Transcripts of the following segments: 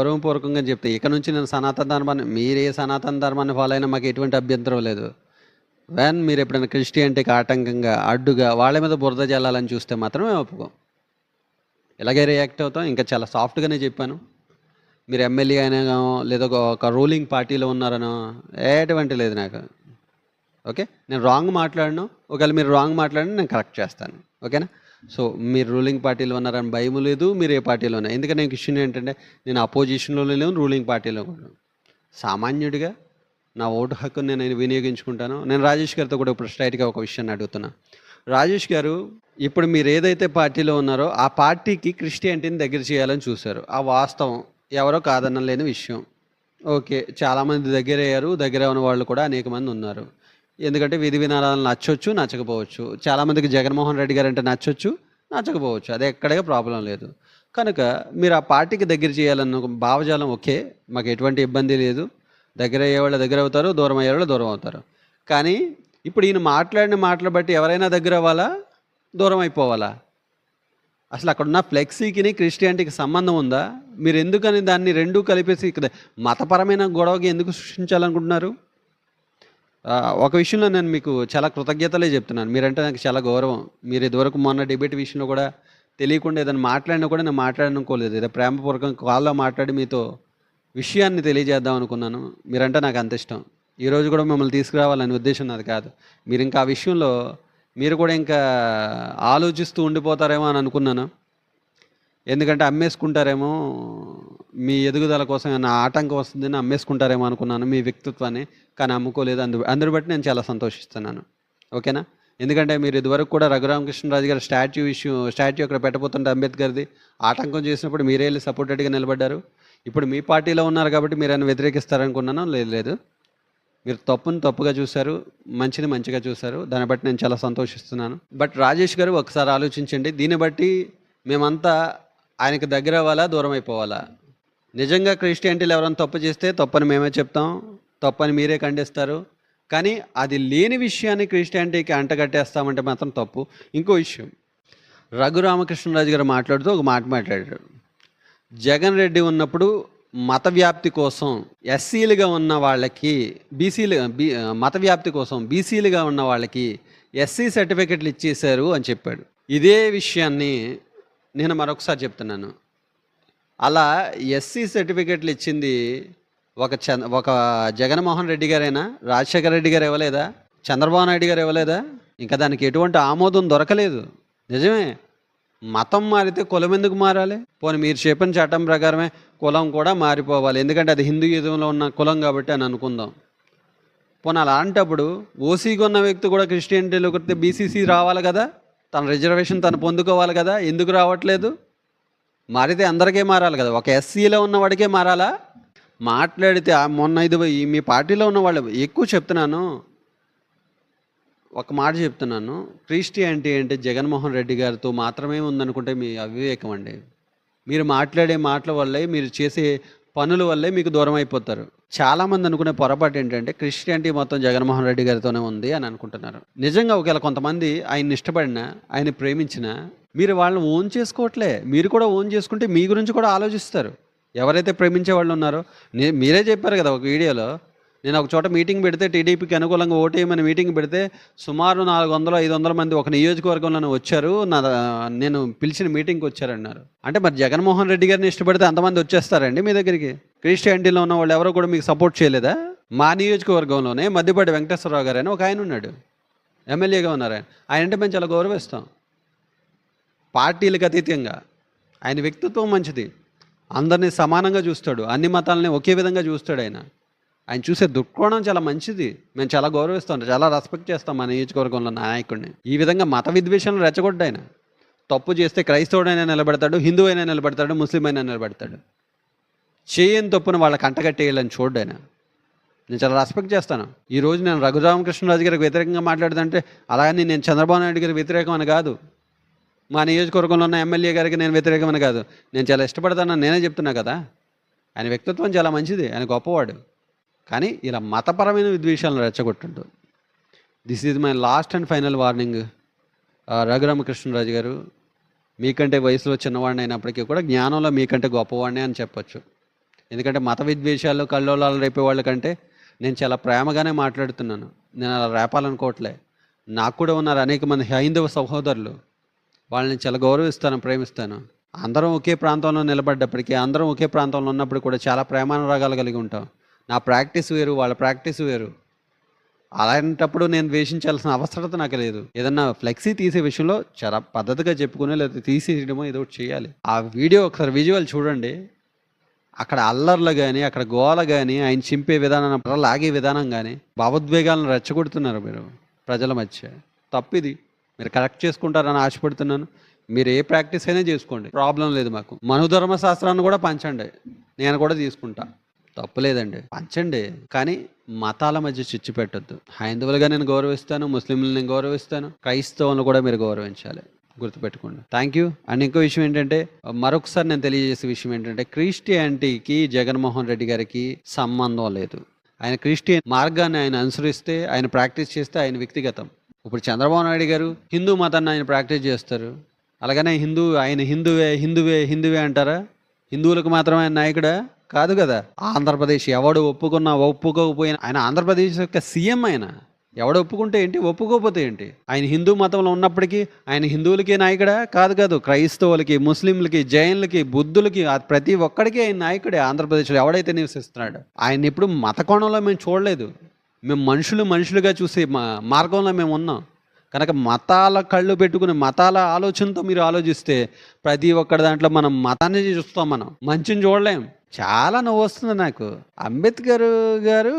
గౌరవపూర్వకంగా చెప్తే ఇక నుంచి నేను సనాతన ధర్మాన్ని మీరు ఏ సనాతన ధర్మాన్ని ఫాలో అయినా మాకు ఎటువంటి అభ్యంతరం లేదు. వ్యాన్ మీరు ఎప్పుడైనా క్రిస్టియానిటీకి ఆటంకంగా అడ్డుగా వాళ్ళ మీద బురద జల్లాలని చూస్తే మాత్రమే ఒప్పుకోం. ఇలాగే రియాక్ట్ అవుతాం. ఇంకా చాలా సాఫ్ట్గానే చెప్పాను. మీరు ఎమ్మెల్యే అయినా లేదా ఒక రూలింగ్ పార్టీలో ఉన్నారనో ఎటువంటి లేదు నాకు. ఓకే నేను రాంగ్ మాట్లాడను. ఒకవేళ మీరు రాంగ్ మాట్లాడిన నేను కరెక్ట్ చేస్తాను. ఓకేనా సో మీరు రూలింగ్ పార్టీలో ఉన్నారని భయం లేదు మీరు ఏ పార్టీలో ఉన్నారు? ఎందుకంటే నేను క్వశ్చన్ ఏంటంటే నేను అపోజిషన్లో లేను రూలింగ్ పార్టీలో కూడా సామాన్యుడిగా నా ఓటు హక్కుని నేను వినియోగించుకుంటాను. నేను రాజేష్ గారితో కూడా ఇప్పుడు స్ట్రైట్గా ఒక విషయాన్ని అడుగుతున్నా. రాజేష్ గారు ఇప్పుడు మీరు ఏదైతే పార్టీలో ఉన్నారో ఆ పార్టీకి క్రిస్టియానిటీని దగ్గర చేయాలని చూశారు. ఆ వాస్తవం ఎవరో కాదనలేని విషయం. ఓకే చాలామంది దగ్గర అయ్యారు దగ్గర ఉన్న వాళ్ళు కూడా అనేక మంది ఉన్నారు. ఎందుకంటే విధి విధానాలు నచ్చొచ్చు నచ్చకపోవచ్చు. చాలామందికి జగన్మోహన్ రెడ్డి గారు అంటే నచ్చొచ్చు నచ్చకపోవచ్చు. అది ఎక్కడే ప్రాబ్లం లేదు. కనుక మీరు ఆ పార్టీకి దగ్గర చేయాలన్న భావజాలం ఓకే మాకు ఎటువంటి ఇబ్బంది లేదు. దగ్గర అయ్యేవాళ్ళు దగ్గర అవుతారు దూరం అయ్యేవాళ్ళు దూరం అవుతారు. కానీ ఇప్పుడు ఈయన మాట్లాడిన మాటలు బట్టి ఎవరైనా దగ్గర అవ్వాలా దూరం అయిపోవాలా? అసలు అక్కడ ఉన్న ఫ్లెక్సీకి క్రిస్టియానిటీకి సంబంధం ఉందా? మీరు ఎందుకని దాన్ని రెండూ కలిపేసి ఇక్కడ మతపరమైన గొడవకి ఎందుకు సృష్టించాలనుకుంటున్నారు? ఒక విషయంలో నేను మీకు చాలా కృతజ్ఞతలే చెప్తున్నాను. మీరంటే నాకు చాలా గౌరవం. మీరు ఇదివరకు మొన్న డిబేట్ విషయంలో కూడా తెలియకుండా ఏదైనా మాట్లాడినా కూడా నేను మాట్లాడనుకోలేదు. ఏదో ప్రేమపూర్వకం కాల్లో మాట్లాడి మీతో విషయాన్ని తెలియజేద్దాం అనుకున్నాను. మీరంటే నాకు అంత ఇష్టం. ఈరోజు కూడా మిమ్మల్ని తీసుకురావాలనే ఉద్దేశం నాది కాదు. మీరు ఇంకా ఆ విషయంలో మీరు కూడా ఇంకా ఆలోచిస్తూ ఉండిపోతారేమో అని అనుకున్నాను. ఎందుకంటే అమ్మేసుకుంటారేమో మీ ఎదుగుదల కోసం ఏమైనా ఆటంకం వస్తుందని అమ్మేసుకుంటారేమో అనుకున్నాను మీ వ్యక్తిత్వాన్ని కానీ అమ్ముకోలేదు. అందు అందరు బట్టి నేను చాలా సంతోషిస్తున్నాను. ఓకేనా? ఎందుకంటే మీరు ఇదివరకు కూడా రఘురామకృష్ణరాజు గారి స్టాచ్యూ ఇష్యూ స్టాచ్యూ అక్కడ పెట్టబోతుంటే అంబేద్కర్ది ఆటంకం చేసినప్పుడు మీరే వెళ్ళి సపోర్టెడ్గా నిలబడ్డారు. ఇప్పుడు మీ పార్టీలో ఉన్నారు కాబట్టి మీరు ఆయన వ్యతిరేకిస్తారనుకున్నాను లేదు లేదు. మీరు తప్పుని తప్పుగా చూశారు మంచిని మంచిగా చూశారు. దాన్ని బట్టి నేను చాలా సంతోషిస్తున్నాను. బట్ రాజేష్ గారు ఒకసారి ఆలోచించండి. దీన్ని బట్టి మేమంతా ఆయనకు దగ్గర అవ్వాలా దూరం అయిపోవాలా? నిజంగా క్రిస్టియానిటీలు ఎవరైనా తప్పు చేస్తే తప్పని మేమే చెప్తాం తప్పని మీరే ఖండిస్తారు. కానీ అది లేని విషయాన్ని క్రిస్టియానిటీకి అంటగట్టేస్తామంటే మాత్రం తప్పు. ఇంకో విషయం రఘురామకృష్ణరాజు గారు మాట్లాడుతూ ఒక మాట మాట్లాడారు. జగన్ రెడ్డి ఉన్నప్పుడు మత వ్యాప్తి కోసం ఎస్సీలుగా ఉన్న వాళ్ళకి బీసీలు బీ మత వ్యాప్తి కోసం బీసీలుగా ఉన్న వాళ్ళకి ఎస్సీ సర్టిఫికెట్లు ఇచ్చేశారు అని చెప్పాడు. ఇదే విషయాన్ని నేను మరొకసారి చెప్తున్నాను. అలా ఎస్సీ సర్టిఫికెట్లు ఇచ్చింది ఒక చంద్ర ఒక జగన్మోహన్ రెడ్డి గారైనా? రాజశేఖర రెడ్డి గారు ఇవ్వలేదా? చంద్రబాబు నాయుడు గారు ఇవ్వలేదా? ఇంకా దానికి ఎటువంటి ఆమోదం దొరకలేదు. నిజమే. మతం మారితే కులం ఎందుకు మారాలి? పోనీ మీరు చెప్పిన చట్టం ప్రకారమే కులం కూడా మారిపోవాలి. ఎందుకంటే అది హిందూయిజంలో ఉన్న కులం కాబట్టి అని అనుకుందాం. పోనీ అలాంటప్పుడు ఓసీగా ఉన్న వ్యక్తి కూడా క్రిస్టియానిటీలోకి వస్తే బీసీసీ రావాలి కదా? తన రిజర్వేషన్ తను పొందుకోవాలి కదా? ఎందుకు రావట్లేదు? మారితే అందరికీ మారాలి కదా. ఒక ఎస్సీలో ఉన్నవాడికే మారాలా? మాట్లాడితే మొన్న ఇది మీ పార్టీలో ఉన్న వాళ్ళు ఎక్కువ చెప్తున్నాను. ఒక మాట చెప్తున్నాను. క్రిస్టియానిటీ అంటే జగన్మోహన్ రెడ్డి గారితో మాత్రమే ఉందనుకుంటే మీ అవివేకం అండి. మీరు మాట్లాడే మాటల వల్లే మీరు చేసే పనుల వల్లే మీకు దూరం అయిపోతారు. చాలామంది అనుకునే పొరపాటు ఏంటంటే క్రిస్టియానిటీ మొత్తం జగన్మోహన్ రెడ్డి గారితోనే ఉంది అని అనుకుంటున్నారు. నిజంగా ఒకవేళ కొంతమంది ఆయన్ని ఇష్టపడినా ఆయన ప్రేమించినా మీరు వాళ్ళని ఓన్ చేసుకోవట్లే. మీరు కూడా ఓన్ చేసుకుంటే మీ గురించి కూడా ఆలోచిస్తారు. ఎవరైతే ప్రేమించే వాళ్ళు ఉన్నారో మీరే చెప్పారు కదా ఒక వీడియోలో నేను ఒక చోట మీటింగ్ పెడితే టీడీపీకి అనుకూలంగా ఓటేయమని మీటింగ్ పెడితే సుమారు నాలుగు వందలు ఐదు వందల మంది ఒక నియోజకవర్గంలో వచ్చారు. నా నేను పిలిచిన మీటింగ్కి వచ్చారన్నారు. అంటే మరి జగన్మోహన్ రెడ్డి గారిని ఇష్టపడితే అంతమంది వచ్చేస్తారండి మీ దగ్గరికి? క్రిస్టియానిటీలో ఉన్న వాళ్ళు ఎవరో కూడా మీకు సపోర్ట్ చేయలేదా? మా నియోజకవర్గంలోనే మధ్యపాటి వెంకటేశ్వరరావు గారు అని ఒక ఆయన ఉన్నాడు. ఎమ్మెల్యేగా ఉన్నారు ఆయన. ఆయన అంటే మేము చాలా గౌరవిస్తాం. పార్టీలకు అతీతంగా. ఆయన వ్యక్తిత్వం మంచిది. అందరినీ సమానంగా చూస్తాడు. అన్ని మతాలని ఒకే విధంగా చూస్తాడు ఆయన. ఆయన చూసే దృక్కోణం చాలా మంచిది. మేము చాలా గౌరవిస్తాం చాలా రెస్పెక్ట్ చేస్తాం మా నియోజకవర్గంలో నాయకుడిని. ఈ విధంగా మత విద్వేషాలను రెచ్చగొడ్డ ఆయన. తప్పు చేస్తే క్రైస్తవుడైనా నిలబెడతాడు హిందూ అయినా నిలబెడతాడు ముస్లిం అయినా నిలబెడతాడు. చేయని తప్పును వాళ్ళకి అంటగట్టేయాలని చూడ్డు ఆయన. నేను చాలా రెస్పెక్ట్ చేస్తాను. ఈ రోజు నేను రఘురామకృష్ణరాజు గారికి వ్యతిరేకంగా మాట్లాడుతుంటే అలాగని నేను చంద్రబాబు నాయుడు గారికి వ్యతిరేకం అని కాదు. మా నియోజకవర్గంలో ఉన్న ఎమ్మెల్యే గారికి నేను వ్యతిరేకమని కాదు. నేను చాలా ఇష్టపడతానని నేనే చెప్తున్నా కదా. ఆయన వ్యక్తిత్వం చాలా మంచిది. ఆయన గొప్పవాడు. కానీ ఇలా మతపరమైన విద్వేషాలను రెచ్చగొట్టుండు. This is my last and final warning Raghu Rama Krishna Raju గారు మీకంటే వయసులో చిన్నవాడిని అయినప్పటికీ కూడా జ్ఞానంలో మీకంటే గొప్పవాడిని అని చెప్పొచ్చు. ఎందుకంటే మత విద్వేషాలు కల్లోలాలు రేపే వాళ్ళకంటే నేను చాలా ప్రేమగానే మాట్లాడుతున్నాను. నేను అలా రేపాలనుకోవట్లే. నాకు కూడా ఉన్నారు అనేక మంది హైందవ సహోదరులు. వాళ్ళని చాలా గౌరవిస్తాను ప్రేమిస్తాను. అందరం ఒకే ప్రాంతంలో నిలబడ్డప్పటికీ అందరం ఒకే ప్రాంతంలో ఉన్నప్పుడు కూడా చాలా ప్రేమానురాగాలు కలిగి ఉంటాం. నా ప్రాక్టీస్ వేరు వాళ్ళ ప్రాక్టీస్ వేరు. అలాంటప్పుడు నేను ద్వేషించాల్సిన అవసరత నాకు లేదు. ఏదన్నా ఫ్లెక్సీ తీసే విషయంలో చాలా పద్ధతిగా చెప్పుకునే లేదా తీసేయడమో ఏదో ఒకటి చేయాలి. ఆ వీడియో ఒకసారి విజువల్ చూడండి. అక్కడ అల్లర్లు కానీ అక్కడ గోల కానీ ఆయన చింపే విధానం లాగే విధానం కానీ భావోద్వేగాలను రెచ్చగొడుతున్నారు మీరు ప్రజల మధ్య. తప్పిది. మీరు కరెక్ట్ చేసుకుంటారని ఆశపడుతున్నాను. మీరు ఏ ప్రాక్టీస్ అయినా చేసుకోండి. ప్రాబ్లం లేదు మాకు. మనుధర్మ శాస్త్రాన్ని కూడా పంచండి. నేను కూడా తీసుకుంటా. తప్పులేదండి. పంచండి. కానీ మతాల మధ్య చిచ్చు పెట్టొద్దు. హైందవులుగా నేను గౌరవిస్తాను ముస్లింలు నేను గౌరవిస్తాను. క్రైస్తవులను కూడా మీరు గౌరవించాలి. గుర్తుపెట్టుకోండి. థ్యాంక్ యూ అండ్ ఇంకో విషయం ఏంటంటే మరొకసారి నేను తెలియజేసే విషయం ఏంటంటే క్రిస్టియానిటీకి జగన్మోహన్ రెడ్డి గారికి సంబంధం లేదు. ఆయన క్రిస్టియన్ మార్గాన్ని ఆయన అనుసరిస్తే ఆయన ప్రాక్టీస్ చేస్తే ఆయన వ్యక్తిగతం. ఇప్పుడు చంద్రబాబు నాయుడు గారు హిందూ మతాన్ని ఆయన ప్రాక్టీస్ చేస్తారు. అలాగనే హిందూ ఆయన హిందువే హిందువే హిందువే అంటారా? హిందువులకు మాత్రమే ఆయన నాయకుడా? కాదు కదా. ఆంధ్రప్రదేశ్ ఎవడు ఒప్పుకున్నా ఒప్పుకోకపోయినా ఆయన ఆంధ్రప్రదేశ్ యొక్క సీఎం ఆయన. ఎవడు ఒప్పుకుంటే ఏంటి? ఒప్పుకోకపోతే ఏంటి? ఆయన హిందూ మతంలో ఉన్నప్పటికీ ఆయన హిందువులకి నాయకుడా? కాదు కాదు క్రైస్తవులకి ముస్లింలకి జైన్లకి బుద్ధులకి ప్రతి ఒక్కడికి ఆయన నాయకుడే ఆంధ్రప్రదేశ్లో ఎవడైతే నివసిస్తున్నాడు. ఆయన ఇప్పుడు మత కోణంలో మేము చూడలేదు. మేము మనుషులు మనుషులుగా చూసే మా మార్గంలో మేము ఉన్నాం. కనుక మతాల కళ్ళు పెట్టుకుని మతాల ఆలోచనతో మీరు ఆలోచిస్తే ప్రతి ఒక్కటి దాంట్లో మనం మతాన్ని చూస్తాం మనం. మంచిని చూడలేం. చాలా నవ్వు వస్తుంది నాకు. అంబేద్కర్ గారు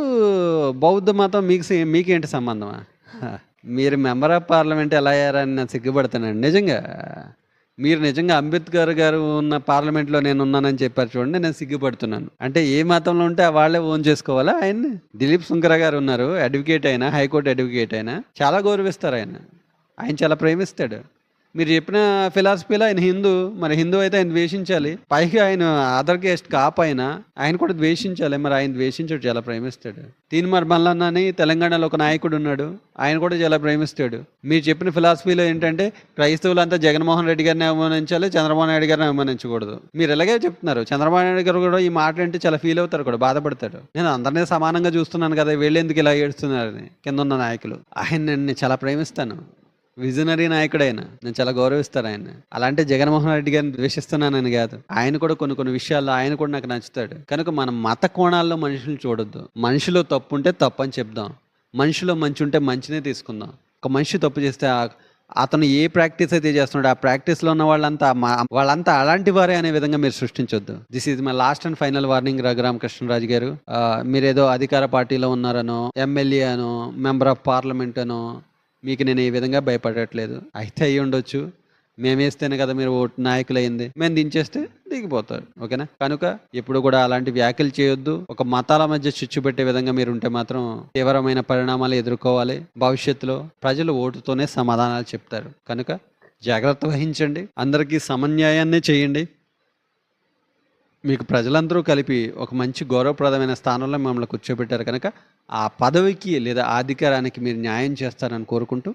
బౌద్ధ మతం మీకు మీకేంటి సంబంధమా? మీరు మెంబర్ ఆఫ్ పార్లమెంట్ ఎలా అయ్యారని నేను సిగ్గుపడుతున్నాను. నిజంగా మీరు నిజంగా అంబేద్కర్ గారు ఉన్న పార్లమెంట్లో నేను ఉన్నానని చెప్పారు చూడండి నేను సిగ్గుపడుతున్నాను. అంటే ఏ మతంలో ఉంటే ఆ వాళ్ళే ఓన్ చేసుకోవాలా ఆయన్ని? దిలీప్ సుంకర గారు ఉన్నారు అడ్వకేట్ అయినా హైకోర్టు అడ్వకేట్ అయినా చాలా గౌరవిస్తారు ఆయన. ఆయన చాలా ప్రేమిస్తాడు. మీరు చెప్పిన ఫిలాసఫీలో ఆయన హిందూ మరి హిందూ అయితే ఆయన ద్వేషించాలి. పైగా ఆయన అదర్ గెస్ట్ కాప్ అయినా ఆయన కూడా ద్వేషించాలి. మరి ఆయన ద్వేషించాడు చాలా ప్రేమిస్తాడు. తీన్మార్ మల్లన్న అని తెలంగాణలో ఒక నాయకుడు ఉన్నాడు. ఆయన కూడా చాలా ప్రేమిస్తాడు. మీరు చెప్పిన ఫిలాసఫీలో ఏంటంటే క్రైస్తవులంతా జగన్మోహన్ రెడ్డి గారిని అవమానించాలి చంద్రబాబు నాయుడు గారిని అవమానించకూడదు. మీరు ఇలాగే చెప్తున్నారు. చంద్రబాబు నాయుడు గారు కూడా ఈ మాట అంటే చాలా ఫీల్ అవుతారు కూడా బాధపడతాడు నేను అందరినీ సమానంగా చూస్తున్నాను కదా వీళ్ళు ఎందుకు ఇలా ఏడుస్తున్నారని కింద ఉన్న నాయకులు. ఆయన నేను చాలా ప్రేమిస్తాను. విజనరీ నాయకుడు ఆయన. నేను చాలా గౌరవిస్తాను ఆయన. అలాంటి జగన్మోహన్ రెడ్డి గారిని ద్వేషిస్తున్నానని కాదు. ఆయన కూడా కొన్ని కొన్ని విషయాల్లో ఆయన కూడా నాకు నచ్చుతాడు. కనుక మనం మత కోణాల్లో మనుషులు చూడొద్దు. మనిషిలో తప్పు ఉంటే తప్పు అని చెప్దాం. మనిషిలో మంచి ఉంటే మంచినే తీసుకుందాం. ఒక మనిషి తప్పు చేస్తే అతను ఏ ప్రాక్టీస్ అయితే చేస్తున్నాడో ఆ ప్రాక్టీస్లో ఉన్న వాళ్ళంతా మా- వాళ్ళంతా అలాంటి వారే అనే విధంగా మీరు సృష్టించొద్దు. This is my last and final warning Raghurama Krishnaraju గారు. మీరేదో అధికార పార్టీలో ఉన్నారనో ఎమ్మెల్యే అనో మెంబర్ ఆఫ్ పార్లమెంట్ అనో మీకు నేను ఏ విధంగా భయపడట్లేదు. అయితే అయ్యి ఉండొచ్చు. మేమేస్తేనే కదా మీరు ఓటు నాయకులైంది. మేము దించేస్తే దిగిపోతారు. ఓకేనా? కనుక ఎప్పుడు కూడా అలాంటి వ్యాఖ్యలు చేయొద్దు. ఒక మతాల మధ్య చిచ్చు పెట్టే విధంగా మీరు ఉంటే మాత్రం తీవ్రమైన పరిణామాలు ఎదుర్కోవాలి. భవిష్యత్తులో ప్రజలు ఓటుతోనే సమాధానాలు చెప్తారు. కనుక జాగ్రత్త వహించండి. అందరికీ సమన్యాయాన్నే చేయండి. మీకు ప్రజలందరూ కలిపి ఒక మంచి గౌరవప్రదమైన స్థానంలో మమ్మల్ని కూర్చోబెట్టారు కనుక ఆ పదవికి లేదా ఆ అధికారానికి మీరు న్యాయం చేస్తారని కోరుకుంటూ